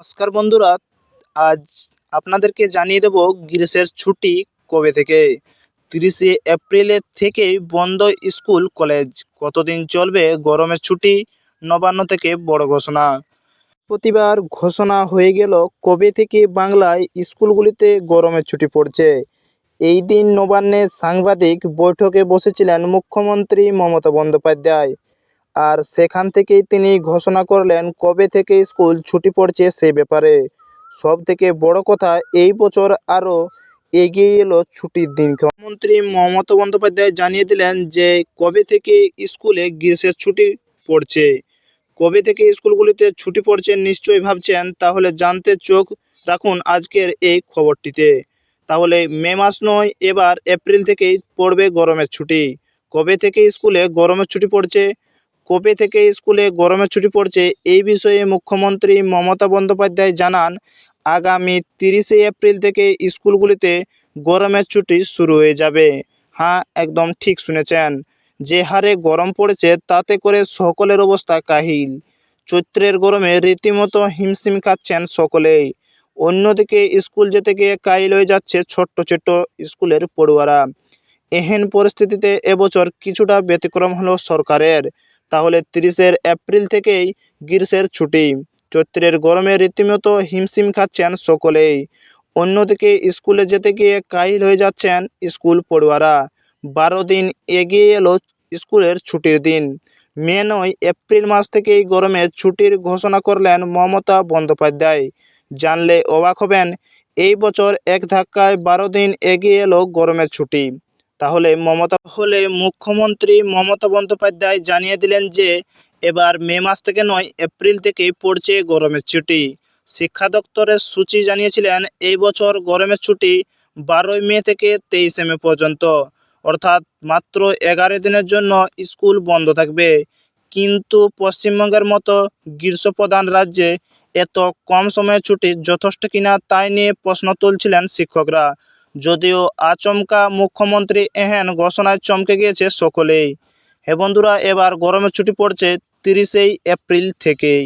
নমস্কার বন্ধুরা, আজ আপনাদেরকে জানিয়ে দেব গ্রীষ্মের ছুটি কবে থেকে? তিরিশে এপ্রিলের থেকে বন্ধ স্কুল, কলেজ, কতদিন চলবে গরমের ছুটি? নবান্ন থেকে বড় ঘোষণা। প্রতিবার ঘোষণা হয়ে গেল কবে থেকে বাংলায় স্কুলগুলিতে গরমের ছুটি পড়ছে। এই দিন নবান্নে সাংবাদিক বৈঠকে বসেছিলেন মুখ্যমন্ত্রী মমতা বন্দ্যোপাধ্যায়। আর সেখান থেকেই তিনি ঘোষণা করলেন কবে থেকে স্কুল ছুটি পড়ছে সে ব্যাপারে। সব থেকে বড় কথা, এই বছর আরও এগিয়ে এলো ছুটির দিন মন্ত্রী মমতা বন্দ্যোপাধ্যায় জানিয়ে দিলেন যে, কবে থেকে স্কুলে গ্রীষ্মের ছুটি পড়ছে। কবে থেকে স্কুলগুলিতে ছুটি পড়ছে নিশ্চয়ই ভাবছেন, তাহলে জানতে চোখ রাখুন আজকের এই খবরটিতে। তাহলে মে মাস নয়, এবার এপ্রিল থেকেই পড়বে গরমের ছুটি। কবে থেকে স্কুলে গরমের ছুটি পড়ছে কবে থেকে স্কুলে গরমের ছুটি পড়ছে, এই বিষয়ে মুখ্যমন্ত্রী মমতা বন্দ্যোপাধ্যায় জানান, আগামী তিরিশে এপ্রিল থেকে স্কুলগুলিতে গরমের ছুটি শুরু হয়ে যাবে। হ্যাঁ একদম ঠিক শুনেছেন। যে হারে গরম পড়েছে, তাতে করে সকলের অবস্থা কাহিল। চৈত্রের গরমে রীতিমতো হিমশিম খাচ্ছেন সকলেই। অন্যদিকে স্কুল যেতে গিয়ে কাইল হয়ে যাচ্ছে ছোট্ট ছোট্ট স্কুলের পড়ুয়ারা। এহেন পরিস্থিতিতে এবছর কিছুটা ব্যতিক্রম হলো সরকারের। তাহলে তিরিশের এপ্রিল থেকেই গ্রীষ্মের ছুটি। চৈত্রের গরমে রীতিমতো হিমশিম খাচ্ছেন সকলেই। অন্যদিকে স্কুলে যেতে গিয়ে কাহিল হয়ে যাচ্ছেন স্কুল পড়ুয়ারা। বারো দিন এগিয়ে এলো স্কুলের ছুটির দিন। মে নয়, এপ্রিল মাস থেকেই গরমের ছুটির ঘোষণা করলেন মমতা বন্দ্যোপাধ্যায়। জানলে অবাক হবেন, এই বছর এক ধাক্কায় বারো দিন এগিয়ে এলো গরমের ছুটি। তাহলে মমতা হলে মুখ্যমন্ত্রী মমতা বন্দ্যোপাধ্যায় জানিয়ে দিলেন যে, এবার মে মাস থেকে নয়, এপ্রিল থেকেই পড়ছে গরমের ছুটি। শিক্ষা দপ্তরের সূচি জানিয়েছিলেন, এই বছর গরমের ছুটি বারোই মে থেকে তেইশে মে পর্যন্ত। অর্থাৎ মাত্র এগারো দিনের জন্য স্কুল বন্ধ থাকবে। কিন্তু পশ্চিমবঙ্গের মতো গ্রীষ্মপ্রধান রাজ্যে এত কম সময়ের ছুটি যথেষ্ট কিনা তাই নিয়ে প্রশ্ন তুলছিলেন শিক্ষকরা। যদিও আচমকা মুখ্যমন্ত্রী এহেন ঘোষণায় চমকে গিয়েছে সকলেই। হে বন্ধুরা, এবার গরমের ছুটি পড়ছে তিরিশেই এপ্রিল থেকেই।